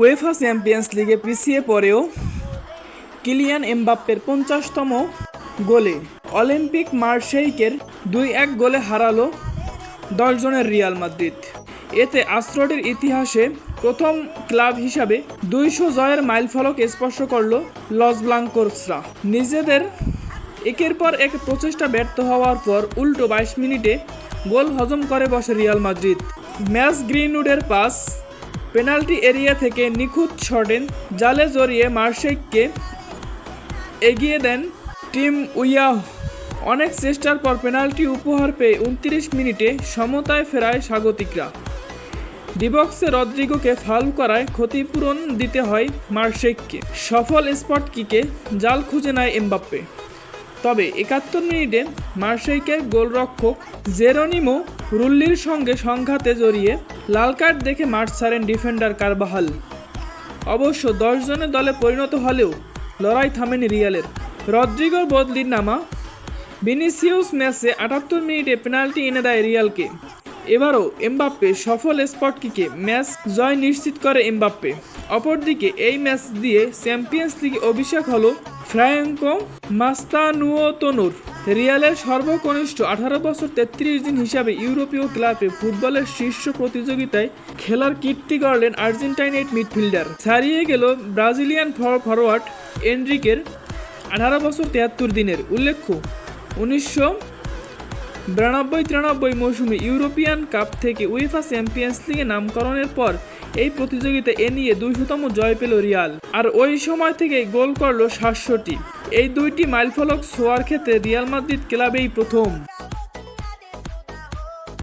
UEFA champions লিগে পিছিয়ে পড়েও কিলিয়ান এমবাপ্পের পঞ্চাশতম গোলে অলিম্পিক মার্শেইকের দুই এক গোলে হারালো দশজনের রিয়াল মাদ্রিদ। এতে আশ্রটের ইতিহাসে প্রথম ক্লাব হিসাবে দুইশো জয়ের মাইলফলক স্পর্শ করল লস ব্লাঙ্কোসরা নিজেদের একের পর এক প্রচেষ্টা ব্যর্থ হওয়ার পর উল্টো বাইশ মিনিটে গোল হজম করে বসে রিয়াল মাদ্রিদ। ম্যাচ গ্রিনউডের পাস পেনাল্টি এরিয়া থেকে নিখুঁত শটেন জালে জড়িয়ে মার্শেককে এগিয়ে দেন টিম উইয়াহ। অনেক চেষ্টার পর পেনাল্টি উপহার পেয়ে উনত্রিশ মিনিটে সমতায় ফেরায় স্বাগতিকরা। ডিবক্সে রদ্রিগোকে ফাল করায় ক্ষতিপূরণ দিতে হয় মার্শেককে। সফল স্পট কিকে জাল খুঁজে নেয় এমবাপ্পে। তবে একাত্তর মিনিটে মার্শেইকের গোলরক্ষক জেরোনিমো রুল্লির সঙ্গে সংঘাতে জড়িয়ে লাল কার্ড দেখে মাঠ ছাড়েন ডিফেন্ডার কারবাহাল। অবশ্য দশ জনের দলে পরিণত হলেও লড়াই থামেনি রিয়ালের। রদ্রিগোর বদলির নামা। ভিনিসিয়াস ম্যাচে আটাত্তর মিনিটে পেনাল্টি এনে দেয় রিয়ালকে। এবারও এমবাপ্পে সফল স্পট কিকে ম্যাচ জয় নিশ্চিত করে এমবাপ্পে। অপরদিকে এই ম্যাচ দিয়ে চ্যাম্পিয়ন্স লিগে অভিষেক হলো ফ্রাঙ্কো মাস্তানুওতনুর রিয়ালের সর্বকনিষ্ঠ আঠারো বছর তেত্রিশ দিন হিসাবে ইউরোপীয় ক্লাবে ফুটবলের শীর্ষ প্রতিযোগিতায় খেলার কীর্তি গড়লেন আর্জেন্টাইনেট মিডফিল্ডার। ছাড়িয়ে গেল ব্রাজিলিয়ান ফর- ফরওয়ার্ড এনরিকের আঠারো বছর তিয়াত্তর দিনের। উল্লেখ্য, উনিশশো বিরানব্বই তিরানব্বই মৌসুমে ইউরোপিয়ান কাপ থেকে উয়েফা চ্যাম্পিয়ন্স লিগে নামকরণের পর এই প্রতিযোগিতা এ নিয়ে দুইশতম জয় পেল রিয়াল। আর ওই সময় থেকে গোল করল সাতশোটি এই দুইটি মাইলফলক ছোঁয়ার ক্ষেত্রে রিয়াল মাদ্রিদ ক্লাবেই প্রথম।